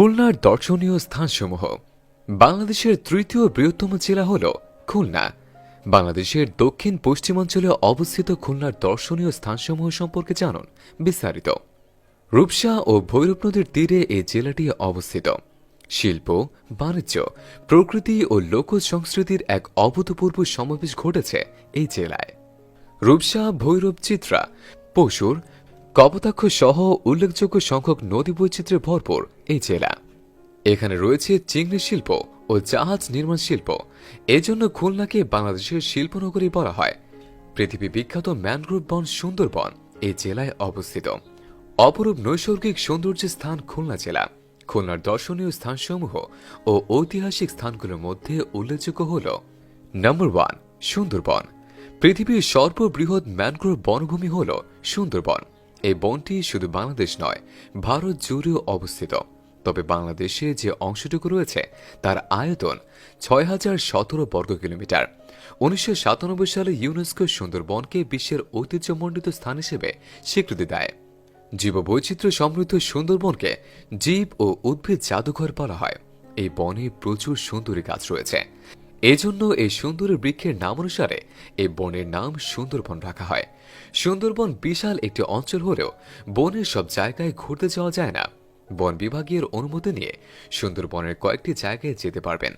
খুলনার দর্শনীয় স্থানসমূহ। বাংলাদেশের তৃতীয় বৃহত্তম জেলা হল খুলনা। বাংলাদেশের দক্ষিণ পশ্চিমাঞ্চলে অবস্থিত খুলনার দর্শনীয় স্থানসমূহ সম্পর্কে জানুন। বিস্তারিত। রূপসা ও ভৈরব নদীর তীরে এই জেলাটি অবস্থিত। শিল্প, বাণিজ্য, প্রকৃতি ও লোক সংস্কৃতির এক অভূতপূর্ব সমাবেশ ঘটেছে এই জেলায়। রূপসা ভৈরব চিত্রা পশুর কপোতাক্ষ সহ উল্লেখযোগ্য সংখ্যক নদী বৈচিত্র্যে ভরপুর এই জেলা। এখানে রয়েছে চিংড়ি শিল্প ও জাহাজ নির্মাণ শিল্প। এজন্য খুলনাকে বাংলাদেশের শিল্পনগরী বলা হয়। পৃথিবী বিখ্যাত ম্যানগ্রোভ বন সুন্দরবন এই জেলায় অবস্থিত। অপরূপ নৈসর্গিক সৌন্দর্যের স্থান খুলনা জেলা। খুলনার দর্শনীয় স্থানসমূহ ও ঐতিহাসিক স্থানগুলোর মধ্যে উল্লেখযোগ্য হল নম্বর ওয়ান সুন্দরবন। পৃথিবীর সর্ববৃহৎ ম্যানগ্রোভ বনভূমি হল সুন্দরবন। এই বনটি শুধু বাংলাদেশ নয়, ভারত জুড়েও অবস্থিত। তবে বাংলাদেশে যে অংশটুকু রয়েছে, তার আয়তন ছয় হাজার সতেরো বর্গ কিলোমিটার। উনিশশো সাতানব্বই সালে ইউনেস্কো সুন্দরবনকে বিশ্বের ঐতিহ্যমণ্ডিত স্থান হিসেবে স্বীকৃতি দেয়। জীববৈচিত্র্য সমৃদ্ধ সুন্দরবনকে জীব ও উদ্ভিদ জাদুঘর বলা হয়। এই বনে প্রচুর সুন্দরী গাছ রয়েছে। এজন্য এই সুন্দর বৃক্ষের নাম অনুসারে এই বনের নাম সুন্দরবন রাখা হয়। সুন্দরবন বিশাল একটি অঞ্চল হলেও বনের সব জায়গায় ঘুরতে যাওয়া যায় না। বন বিভাগের অনুমতি নিয়ে সুন্দরবনের কয়েকটি জায়গায় যেতে পারবেন।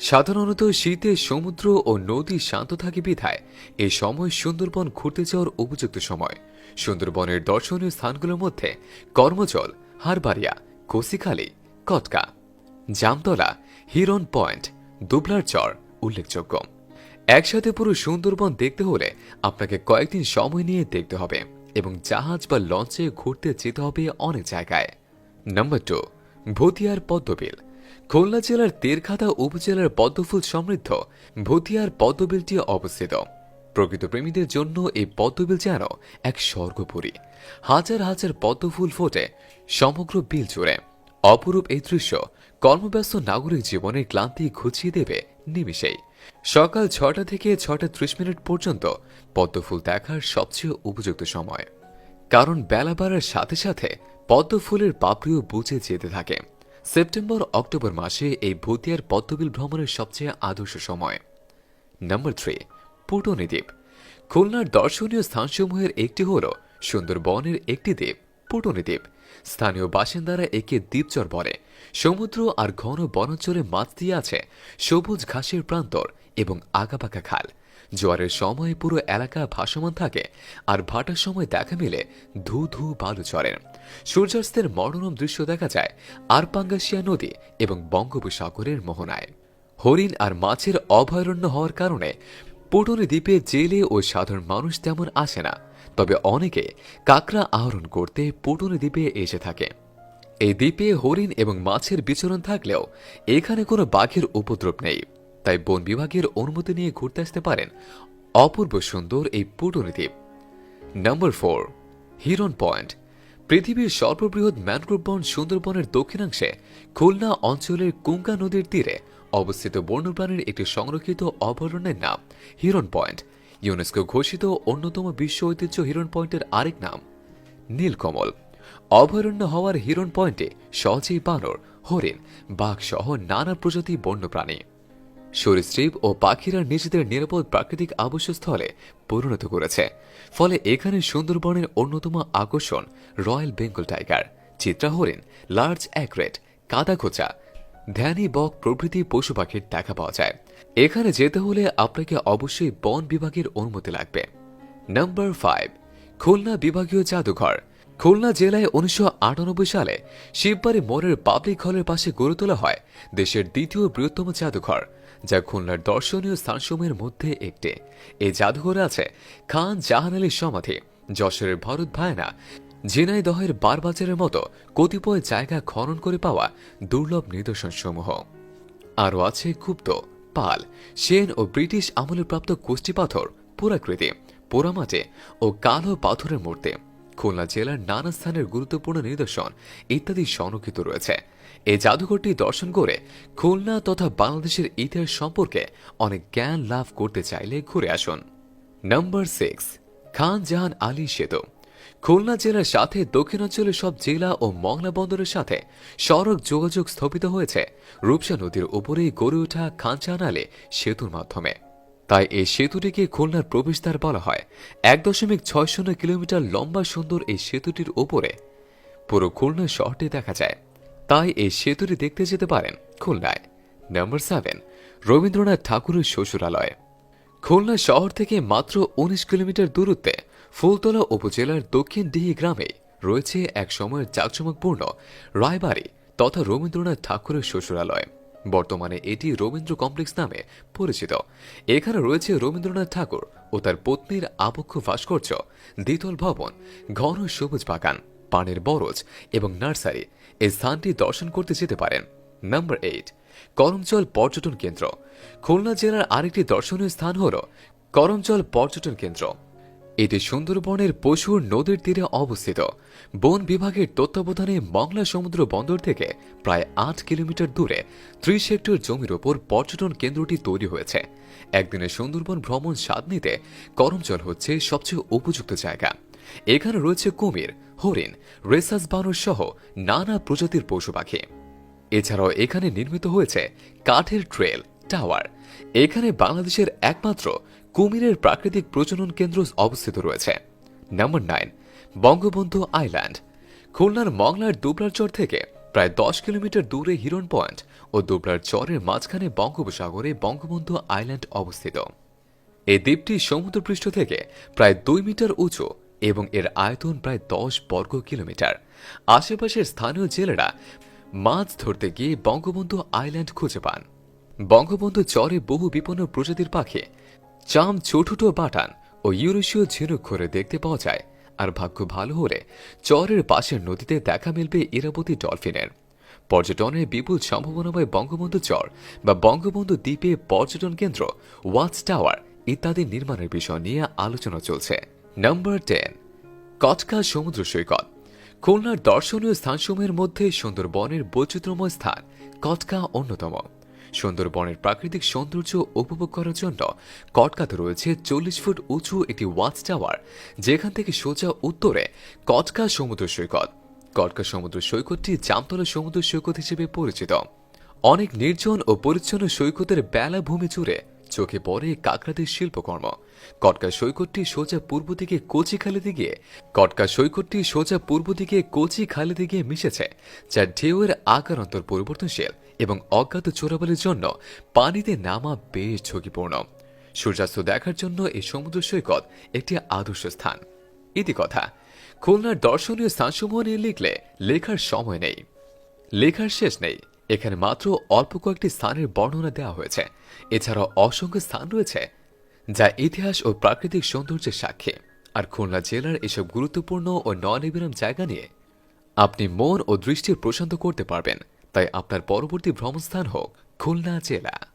সাধারণত শীতে সমুদ্র ও নদী শান্ত থাকে বিধায় এই সময় সুন্দরবন ঘুরতে যাওয়ার উপযুক্ত সময়। সুন্দরবনের দর্শনীয় স্থানগুলোর মধ্যে কর্মজল হারবাড়িয়া কসিখালী, কটকা, জামতলা হিরন পয়েন্ট দুবলার চর উল্লেখযোগ্য। একসাথে পুরো সুন্দরবন দেখতে হলে আপনাকে কয়েকদিন সময় নিয়ে দেখতে হবে এবং জাহাজ বা লঞ্চে ঘুরতে যেতে হবে অনেক জায়গায়। Number two Bhutiar Padmabil. Khulna জেলার তেরখাদা উপজেলার পদ্মফুল সমৃদ্ধ ভতিয়ার পদ্মবিলটি অবস্থিত। প্রকৃত প্রেমীদের জন্য এই পদ্মবিল যেন এক স্বর্গপুরী। হাজার হাজার পদ্মফুল ফোটে সমগ্র বিল জুড়ে। অপরূপ এই দৃশ্য কর্মব্যস্ত নাগরিক জীবনের ক্লান্তি ঘুচিয়ে দেবে নিমিষেই। সকাল ছটা থেকে ছটা ত্রিশ মিনিট পর্যন্ত পদ্মফুল দেখার সবচেয়ে উপযুক্ত সময়। কারণ বেলা বাড়ার সাথে সাথে পদ্মফুলের পাপড়িও বুঝে যেতে থাকে। সেপ্টেম্বর, অক্টোবর মাসে এই ভুতিয়ার পদ্মবিল ভ্রমণের সবচেয়ে আদর্শ সময়। নাম্বার থ্রি পুটনি দ্বীপ খুলনার দর্শনীয় স্থানসমূহের একটি হল সুন্দরবনের একটি দ্বীপ। পুটনি দ্বীপ স্থানীয় বাসিন্দারা একে দ্বীপচর বলে। সমুদ্র আর ঘন বনাঞ্চলে মাছ দিয়ে আছে সবুজ ঘাসের প্রান্তর এবং আঁকাপাকা খাল। জোয়ারের সময় পুরো এলাকা ভাসমান থাকে আর ভাটার সময় দেখা মিলে ধু ধু বালু চড়েন সূর্যাস্তের মনোরম দৃশ্য দেখা যায় আরপাঙ্গাসিয়া নদী এবং বঙ্গোপসাগরের মোহনায়। হরিণ আর মাছের অভয়ারণ্য হওয়ার কারণে পুটনি দ্বীপে জেলে ও সাধারণ মানুষ তেমন আসে না, তবে অনেকে কাকড়া আহরণ করতে পুটনি দ্বীপে এসে থাকে। এই দ্বীপে হরিণ এবং মাছের বিচরণ থাকলেও এখানে কোনো বাঘের উপদ্রব নেই, তাই বন বিভাগের অনুমতি নিয়ে ঘুরতে আসতে পারেন অপূর্ব সুন্দর এই পুটনি দ্বীপ। নম্বর ফোর হিরন পয়েন্ট পৃথিবীর সর্ববৃহৎ ম্যানগ্রোভ বন সুন্দরবনের দক্ষিণাংশে খুলনা অঞ্চলের কুঙ্কা নদীর তীরে অবস্থিত বন্যপ্রাণীর একটি সংরক্ষিত অভয়ারণ্যের নাম হিরন পয়েন্ট। ইউনেস্কো ঘোষিত অন্যতম বিশ্ব ঐতিহ্য হিরন পয়েন্টের আরেক নাম নীলকমল। অভয়ারণ্য হওয়ার হিরন পয়েন্টে সহজেই বানর, হরিণ, বাঘ সহ নানা প্রজাতি বন্যপ্রাণী। সরীসৃপ ও পাখিরা নিজেদের নিরাপদ প্রাকৃতিক আবাসস্থলে পরিণত করেছে। ফলে এখানে সুন্দরবনের অন্যতম আকর্ষণ রয়্যাল বেঙ্গল টাইগার। চিত্রা হরিণ, লার্জ অ্যাক্রেট, কাদাখোচা ধ্যানী বক প্রভৃতি পশু পাখির দেখা পাওয়া যায়। এখানে যেতে হলে আপনাকে অবশ্যই বন বিভাগের অনুমতি লাগবে। নাম্বার ফাইভ খুলনা বিভাগীয় জাদুঘর। খুলনা জেলায় উনিশশো সালে শিববাড়ি মোড়ের পাবলিক হলের পাশে গড়ে তোলা হয় দেশের দ্বিতীয় বৃহত্তম জাদুঘর, যা খুলনার দর্শনীয় স্থানসমূহের মধ্যে একটি। এই জাদুঘরে আছে খান জাহান আলীর সমাধি, যশোরের ভরত ভায়না ঝিনাইদহের বারবাজারের মতো কতিপয় জায়গা খনন করে পাওয়া দুর্লভ নিদর্শনসমূহ। আরও আছে গুপ্ত, পাল, সেন ও ব্রিটিশ আমলে প্রাপ্ত কোষ্ঠী পাথর, পুরাকৃতি, পোড়ামাটে ও কালো পাথরের মূর্তি। খুলনা জেলার নানা স্থানের গুরুত্বপূর্ণ নিদর্শন ইত্যাদি সংরক্ষিত রয়েছে। এই জাদুঘরটি দর্শন করে খুলনা তথা বাংলাদেশের ইতিহাস সম্পর্কে অনেক জ্ঞান লাভ করতে চাইলে ঘুরে আসুন। নাম্বার সিক্স, খান জাহান আলী সেতু। খুলনা জেলার সাথে দক্ষিণাঞ্চলের সব জেলা ও মংলা বন্দরের সাথে সড়ক যোগাযোগ স্থপিত হয়েছে। রূপসা নদীর উপরেই গড়ে ওঠা খাঁচানালে সেতুর মাধ্যমে। তাই এই সেতুটিকে খুলনার প্রবেশদ্বার বলা হয়। এক দশমিক ছয় শূন্য কিলোমিটার লম্বা সুন্দর এই সেতুটির উপরে। পুরো খুলনা শহরটি দেখা যায়। তাই এই সেতুটি দেখতে যেতে পারেন খুলনায়। নম্বর সেভেন, রবীন্দ্রনাথ ঠাকুরের শ্বশুরালয়। খুলনা শহর থেকে মাত্র উনিশ কিলোমিটার দূরত্বে ফুলতলা উপজেলার দক্ষিণ ডিহি গ্রামে রয়েছে এক সময়ের জাঁকজমকপূর্ণ রায়বাড়ি তথা রবীন্দ্রনাথ ঠাকুরের শ্বশুরালয়। বর্তমানে এটি রবীন্দ্র কমপ্লেক্স নামে পরিচিত। এখানে রয়েছে রবীন্দ্রনাথ ঠাকুর ও তার পত্নীর আবক্ষ ভাস্কর্য, দ্বিতল ভবন, ঘন সবুজ বাগান, পানের বরজ এবং নার্সারি। এই স্থানটি দর্শন করতে যেতে পারেন। নাম্বার এইট, করমচল পর্যটন কেন্দ্র। খুলনা জেলার আরেকটি দর্শনীয় স্থান হল করমচল পর্যটন কেন্দ্র। এটি সুন্দরবনের পশুর নদীর তীরে অবস্থিত। বন বিভাগের তত্ত্বাবধানে মংলা সমুদ্র বন্দর থেকে প্রায় আট কিলোমিটার দূরে ত্রিশ হেক্টর জমির ওপর পর্যটন কেন্দ্রটি তৈরি হয়েছে। একদিনে সুন্দরবন ভ্রমণ স্বাদ নিতে করমচল হচ্ছে সবচেয়ে উপযুক্ত জায়গা। এখানে রয়েছে কুমির, হরিণ, রেসাস বানর সহ নানা প্রজাতির পশু পাখি। এছাড়াও এখানে নির্মিত হয়েছে কাঠের ট্রেল, টাওয়ার। এখানে বাংলাদেশের একমাত্র কুমিরের প্রাকৃতিক প্রজনন কেন্দ্র অবস্থিত রয়েছে। নাম্বার নাইন বঙ্গবন্ধু আইল্যান্ড খুলনার মংলার দুবলার চর থেকে প্রায় দশ কিলোমিটার দূরে হিরন পয়েন্ট ও দুবলার চরের মাঝখানে বঙ্গোপসাগরে বঙ্গবন্ধু আইল্যান্ড অবস্থিত। এই দ্বীপটি সমুদ্রপৃষ্ঠ থেকে প্রায় দুই মিটার উঁচু এবং এর আয়তন প্রায় দশ বর্গ কিলোমিটার। আশেপাশের স্থানীয় জেলেরা মাছ ধরতে গিয়ে বঙ্গবন্ধু আইল্যান্ড খুঁজে পান। বঙ্গবন্ধু চরে বহু বিপন্ন প্রজাতির পাখি চাম চটুটো বাটান ও ইউরেশীয় ঝিনুক ঘরে দেখতে পাওয়া যায়। আর ভাগ্য ভালো হলে চরের পাশের নদীতে দেখা মিলবে ইরাবতী ডলফিনের। পর্যটনের বিপুল সম্ভাবনাময় বঙ্গবন্ধু চর বা বঙ্গবন্ধু দ্বীপে পর্যটন কেন্দ্র, ওয়াচ টাওয়ার ইত্যাদি নির্মাণের বিষয় নিয়ে আলোচনা চলছে। নাম্বার টেন, কটকা সমুদ্র সৈকত। খুলনার দর্শনীয় স্থানসমূহের মধ্যে সুন্দরবনের বৈচিত্র্যময় স্থান কটকা অন্যতম। সুন্দরবনের প্রাকৃতিক সৌন্দর্য উপভোগ করার জন্য কটকাতে রয়েছে চল্লিশ ফুট উঁচু একটি ওয়াচ টাওয়ার, যেখান থেকে সোজা উত্তরে কটকা সমুদ্র সৈকত। কটকা সমুদ্র সৈকতটি জামতলা সমুদ্র সৈকত হিসেবে পরিচিত। অনেক নির্জন ও পরিচ্ছন্ন সৈকতের বেলাভূমি জুড়ে চোখে পড়ে কাকরাদের শিল্পকর্ম। কটকা সৈকতটি সোজা পূর্ব দিকে কোচি খালিতে গিয়ে কটকা সৈকতটি সোজা পূর্ব দিকে কোচি খালিতে গিয়ে মিশেছে যা ঢেউয়ের আকার অন্তর পরিবর্তনশীল। এবং অজ্ঞাত চোরাবালির জন্য পানিতে নামা বেশ ঝুঁকিপূর্ণ। সূর্যাস্ত দেখার জন্য এই সমুদ্র সৈকত একটি আদর্শ স্থান। ইতি কথা, খুলনার দর্শনীয় স্থানসমূহ নিয়ে লিখলে লেখার সময় নেই। লেখার শেষ নেই। এখানে মাত্র অল্প কয়েকটি স্থানের বর্ণনা দেওয়া হয়েছে। এছাড়াও অসংখ্য স্থান রয়েছে যা ইতিহাস ও প্রাকৃতিক সৌন্দর্যের সাক্ষী। আর খুলনা জেলার এসব গুরুত্বপূর্ণ ও ননিবিরাম জায়গা নিয়ে আপনি মন ও দৃষ্টির প্রশান্ত করতে পারবেন। তাই আপনার পরবর্তী ভ্রমণস্থান হোক খুলনা জেলা।